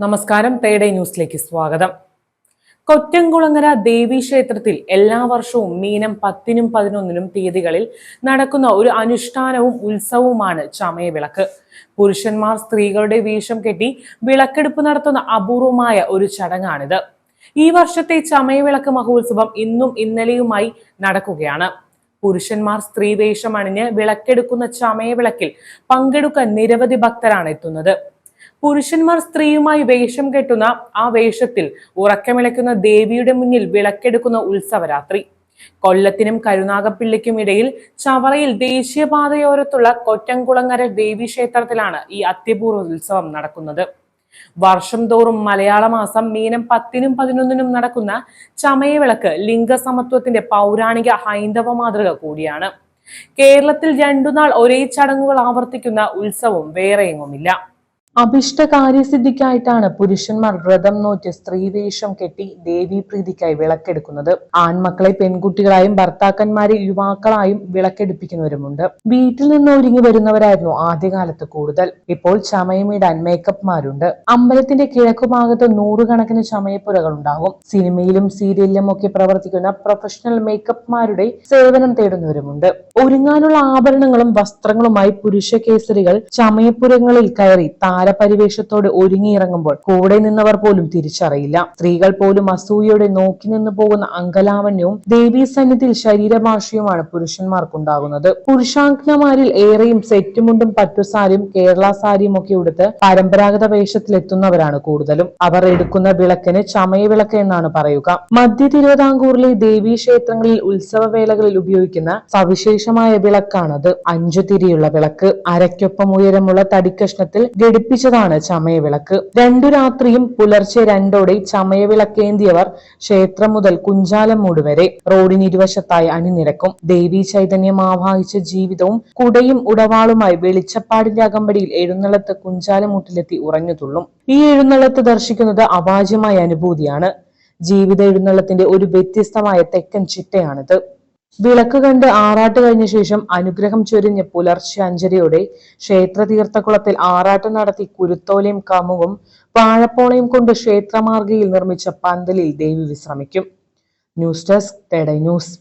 നമസ്കാരം തേടേ ന്യൂസിലേക്ക് സ്വാഗതം. കൊറ്റംകുളങ്ങര ദേവീക്ഷേത്രത്തിൽ എല്ലാ വർഷവും മീനം പത്തിനും പതിനൊന്നിനും തീയതികളിൽ നടക്കുന്ന ഒരു അനുഷ്ഠാനവും ഉത്സവവുമാണ് ചമയവിളക്ക്. പുരുഷന്മാർ സ്ത്രീകളുടെ വേഷം കെട്ടി വിളക്കെടുപ്പ് നടത്തുന്ന അപൂർവമായ ഒരു ചടങ്ങാണിത്. ഈ വർഷത്തെ ചമയവിളക്ക് മഹോത്സവം ഇന്നും ഇന്നലെയുമായി നടക്കുകയാണ്. പുരുഷന്മാർ സ്ത്രീ വേഷം അണിഞ്ഞ് വിളക്കെടുക്കുന്ന ചമയവിളക്കിൽ പങ്കെടുക്കാൻ നിരവധി ഭക്തരാണ് എത്തുന്നത്. പുരുഷന്മാർ സ്ത്രീയുമായി വേഷം കെട്ടുന്ന ആ വേഷത്തിൽ ഉറക്കമിളയ്ക്കുന്ന ദേവിയുടെ മുന്നിൽ വിളക്കെടുക്കുന്ന ഉത്സവരാത്രി. കൊല്ലത്തിനും കരുനാഗപ്പിള്ളിക്കും ഇടയിൽ ചവറയിൽ ദേശീയപാതയോരത്തുള്ള കൊറ്റംകുളങ്ങര ദേവി ക്ഷേത്രത്തിലാണ് ഈ അത്യപൂർവ ഉത്സവം നടക്കുന്നത്. വർഷം തോറും മലയാള മാസം മീനം പത്തിനും പതിനൊന്നിനും നടക്കുന്ന ചമയവിളക്ക് ലിംഗസമത്വത്തിന്റെ പൗരാണിക ഹൈന്ദവ മാതൃക കൂടിയാണ്. കേരളത്തിൽ രണ്ടുനാൾ ഒരേ ചടങ്ങുകൾ ആവർത്തിക്കുന്ന ഉത്സവം വേറെയെങ്ങുമില്ല. അഭിഷ്ട കാര്യസിദ്ധിക്കായിട്ടാണ് പുരുഷന്മാർ വ്രതം നോറ്റ് സ്ത്രീവേഷം കെട്ടി ദേവീപ്രീതിക്കായി വിളക്കെടുക്കുന്നത്. ആൺമക്കളെ പെൺകുട്ടികളായും ഭർത്താക്കന്മാരെ യുവാക്കളായും വിളക്കെടുപ്പിക്കുന്നവരുമുണ്ട്. വീട്ടിൽ നിന്ന് ഒരുങ്ങി വരുന്നവരായിരുന്നു ആദ്യകാലത്ത് കൂടുതൽ. ഇപ്പോൾ ചമയമിടാൻ മേക്കപ്പ്മാരുണ്ട്. അമ്പലത്തിന്റെ കിഴക്കുഭാഗത്ത് നൂറുകണക്കിന് ചമയപ്പുരകൾ ഉണ്ടാകും സിനിമയിലും സീരിയലിലും ഒക്കെ പ്രവർത്തിക്കുന്ന പ്രൊഫഷണൽ മേക്കപ്പ്മാരുടെ സേവനം തേടുന്നവരുമുണ്ട്. ഒരുങ്ങാനുള്ള ആഭരണങ്ങളും വസ്ത്രങ്ങളുമായി പുരുഷ കേസരികൾ ചമയപ്പുരങ്ങളിൽ കയറി താരപരിവേഷത്തോടെ ഒരുങ്ങിയിറങ്ങുമ്പോൾ കൂടെ നിന്നവർ പോലും തിരിച്ചറിയില്ല. സ്ത്രീകൾ പോലും അസൂയയോടെ നോക്കി നിന്ന് പോകുന്ന അങ്കലാവണ്യവും ദേവീ സന്നിധിയിൽ ശരീരഭാഷയുമാണ് പുരുഷന്മാർക്കുണ്ടാകുന്നത്. പുരുഷാംഗനമാരിൽ ഏറെയും സെറ്റുമുണ്ടും പട്ടുസാരിയും കേരള സാരിയും ഒക്കെ ഉടുത്ത് പരമ്പരാഗത വേഷത്തിലെത്തുന്നവരാണ് കൂടുതലും. അവർ എടുക്കുന്ന വിളക്കിന് ചമയവിളക്ക് എന്നാണ് പറയുക. മധ്യ തിരുവിതാംകൂറിലെ ദേവീ ക്ഷേത്രങ്ങളിൽ ഉത്സവവേളകളിൽ ഉപയോഗിക്കുന്ന സവിശേഷമായ വിളക്കാണത്. അഞ്ചു തിരിയുള്ള വിളക്ക്. അരയ്ക്കൊപ്പം ഉയരമുള്ള തടിക്കഷ്ണത്തിൽ ഘടിപ്പിച്ചതാണ് ചമയവിളക്ക്. രണ്ടു രാത്രിയും പുലർച്ചെ രണ്ടോടെ ചമയവിളക്കേന്തിയവർ ക്ഷേത്രം മുതൽ കുഞ്ചാലമൂട് വരെ. റോഡിന് ഇരുവശത്തായി അണിനിരക്കും. ദേവീ ചൈതന്യം ആവാഹിച്ച ജീവിതവും കുടയും ഉടവാളുമായി വെളിച്ചപ്പാടിന്റെ അകമ്പടിയിൽ എഴുന്നള്ളത്ത് കുഞ്ചാലമൂട്ടിലെത്തി ഉറഞ്ഞുതുള്ളും ഈ എഴുന്നള്ളത്ത് ദർശിക്കുന്നത് അവാജ്യമായ അനുഭൂതിയാണ്. ജീവിത എഴുന്നള്ളത്തിന്റെ ഒരു വ്യത്യസ്തമായ തെക്കൻ ചിട്ടയാണിത്. വിളക്ക് കണ്ട് ആറാട്ട് കഴിഞ്ഞ ശേഷം അനുഗ്രഹം ചൊരിഞ്ഞ് പുലർച്ചെ അഞ്ചരയോടെ ക്ഷേത്ര തീർത്ഥക്കുളത്തിൽ ആറാട്ട് നടത്തി കുരുത്തോലയും കമുകും വാഴപ്പോളയും കൊണ്ട് ക്ഷേത്രമാർഗയിൽ നിർമ്മിച്ച പന്തലിൽ ദേവി വിശ്രമിക്കും. ന്യൂസ് ഡെസ്ക് തേടൈ ന്യൂസ്.